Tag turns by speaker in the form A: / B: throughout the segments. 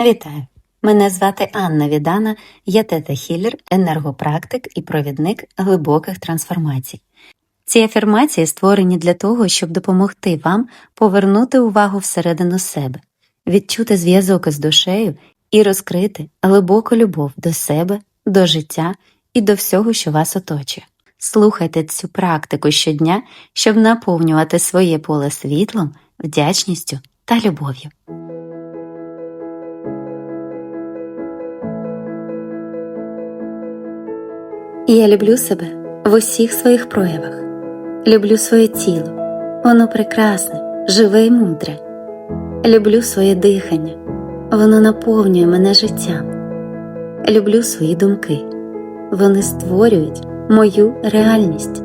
A: Вітаю! Мене звати Анна Відана, я тета-хілер, енергопрактик і провідник глибоких трансформацій. Ці афірмації створені для того, щоб допомогти вам повернути увагу всередину себе, відчути зв'язок із душею і розкрити глибоку любов до себе, до життя і до всього, що вас оточує. Слухайте цю практику щодня, щоб наповнювати своє поле світлом, вдячністю та любов'ю. Я люблю себе в усіх своїх проявах, люблю своє тіло, воно прекрасне, живе і мудре. Люблю своє дихання, воно наповнює мене життям. Люблю свої думки, вони створюють мою реальність.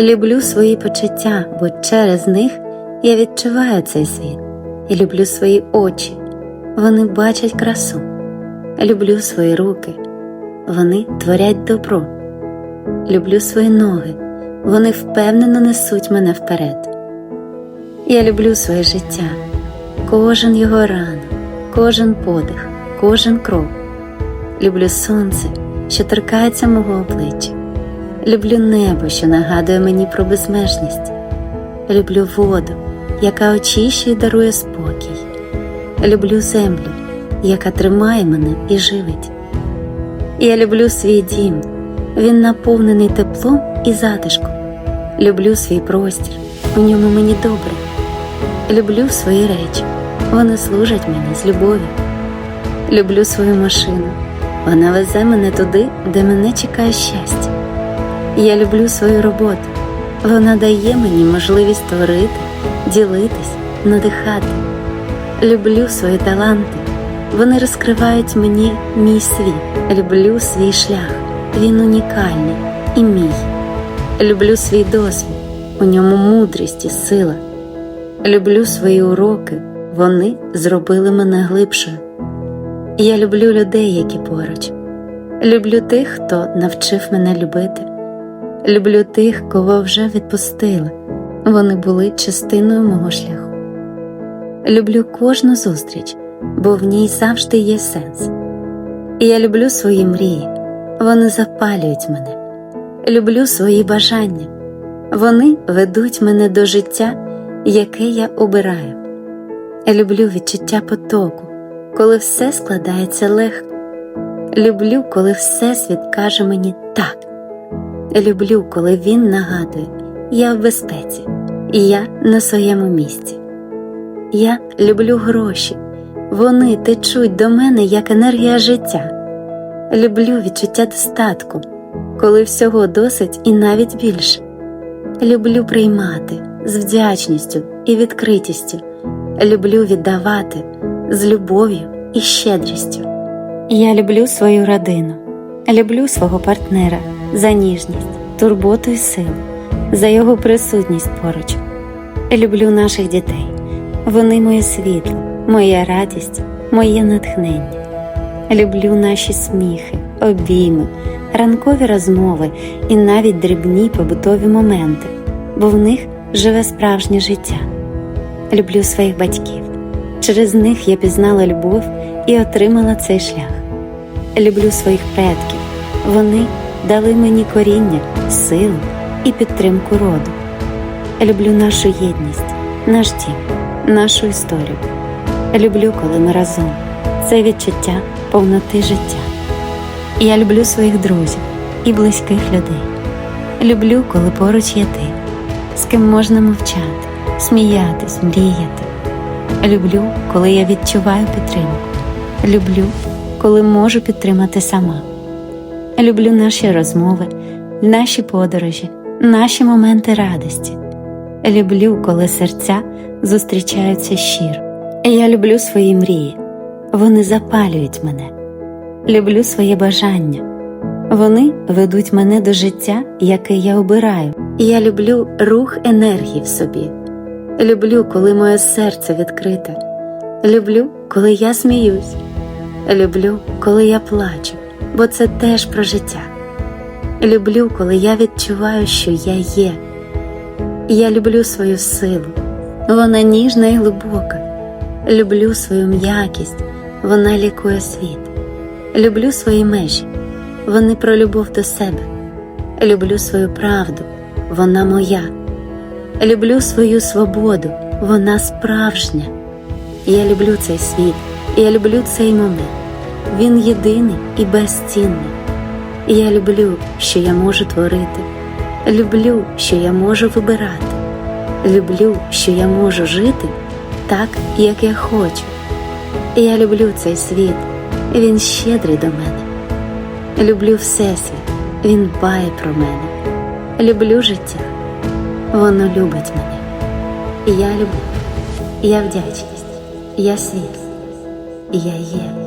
A: Люблю свої почуття, бо через них я відчуваю цей світ. І люблю свої очі, вони бачать красу. Люблю свої руки, вони творять добро. Люблю свої ноги, вони впевнено несуть мене вперед. Я люблю своє життя, кожен його ранок, кожен подих, кожен крок. Люблю сонце, що торкається мого обличчя. Люблю небо, що нагадує мені про безмежність. Люблю воду, яка очищує і дарує спокій. Люблю землю, яка тримає мене і живить. Я люблю свій дім. Він наповнений теплом і затишком. Люблю свій простір, у ньому мені добре. Люблю свої речі, вони служать мені з любов'ю. Люблю свою машину, вона везе мене туди, де мене чекає щастя. Я люблю свою роботу, вона дає мені можливість творити, ділитись, надихати. Люблю свої таланти, вони розкривають мені мій світ. Люблю свій шлях. Він унікальний і мій. Люблю свій досвід, у ньому мудрість і сила. Люблю свої уроки, вони зробили мене глибшою. Я люблю людей, які поруч. Люблю тих, хто навчив мене любити. Люблю тих, кого вже відпустили. Вони були частиною мого шляху. Люблю кожну зустріч, бо в ній завжди є сенс. І я люблю свої мрії вони запалюють мене. Люблю свої бажання, вони ведуть мене до життя, яке я обираю. Люблю відчуття потоку, коли все складається легко. Люблю, коли Всесвіт каже мені так. Люблю, коли він нагадує, я в безпеці, і я на своєму місці. Я люблю гроші, вони течуть до мене як енергія життя. Люблю відчуття достатку, коли всього досить і навіть більше. Люблю приймати з вдячністю і відкритістю. Люблю віддавати з любов'ю і щедрістю. Я люблю свою родину, люблю свого партнера за ніжність, турботу і силу, за його присутність поруч. Люблю наших дітей. Вони моє світло, моя радість, моє натхнення. Люблю наші сміхи, обійми, ранкові розмови і навіть дрібні побутові моменти, бо в них живе справжнє життя. Люблю своїх батьків. Через них я пізнала любов і отримала цей шлях. Люблю своїх предків. Вони дали мені коріння, силу і підтримку роду. Люблю нашу єдність, наш дім, нашу історію. Люблю, коли ми разом. Це відчуття повноти життя. Я люблю своїх друзів і близьких людей. Люблю, коли поруч є ти, з ким можна мовчати, сміятись, мріяти. Люблю, коли я відчуваю підтримку. Люблю, коли можу підтримати сама. Люблю наші розмови, наші подорожі, наші моменти радості. Люблю, коли серця зустрічаються щиро. Я люблю свої мрії вони запалюють мене. Люблю своє бажання, вони ведуть мене до життя, яке я обираю. Я люблю рух енергії в собі. Люблю, коли моє серце відкрите. Люблю, коли я сміюсь. Люблю, коли я плачу, бо це теж про життя. Люблю, коли я відчуваю, що я є. Я люблю свою силу, вона ніжна і глибока. Люблю свою м'якість, вона лікує світ. Люблю свої межі, вони про любов до себе. Люблю свою правду, вона моя. Люблю свою свободу, вона справжня. Я люблю цей світ, я люблю цей момент. Він єдиний і безцінний. Я люблю, що я можу творити. Люблю, що я можу вибирати. Люблю, що я можу жити так, як я хочу. Я люблю цей світ, він щедрий до мене. Люблю Всесвіт, він дбає про мене. Люблю життя, воно любить мене. Я люблю, я вдячність, я світ, я є.